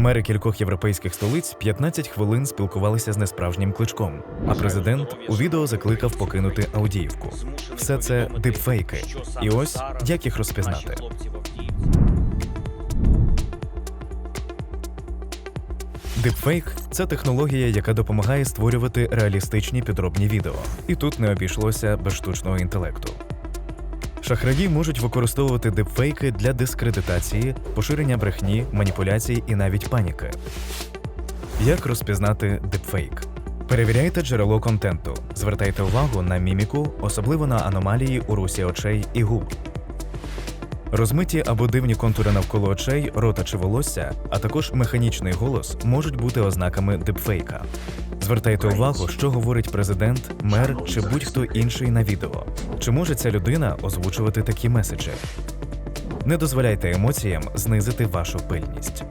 Мери кількох європейських столиць 15 хвилин спілкувалися з несправжнім кличком, а президент у відео закликав покинути Авдіївку. Все це дипфейки. І ось як їх розпізнати. Дипфейк це технологія, яка допомагає створювати реалістичні підробні відео. І тут не обійшлося без штучного інтелекту. Шахраї можуть використовувати дипфейки для дискредитації, поширення брехні, маніпуляцій і навіть паніки. Як розпізнати дипфейк? Перевіряйте джерело контенту, звертайте увагу на міміку, особливо на аномалії у русі очей і губ. Розмиті або дивні контури навколо очей, рота чи волосся, а також механічний голос можуть бути ознаками дипфейка. Звертайте увагу, що говорить президент, мер чи будь-хто інший на відео. Чи може ця людина озвучувати такі меседжі? Не дозволяйте емоціям знизити вашу пильність.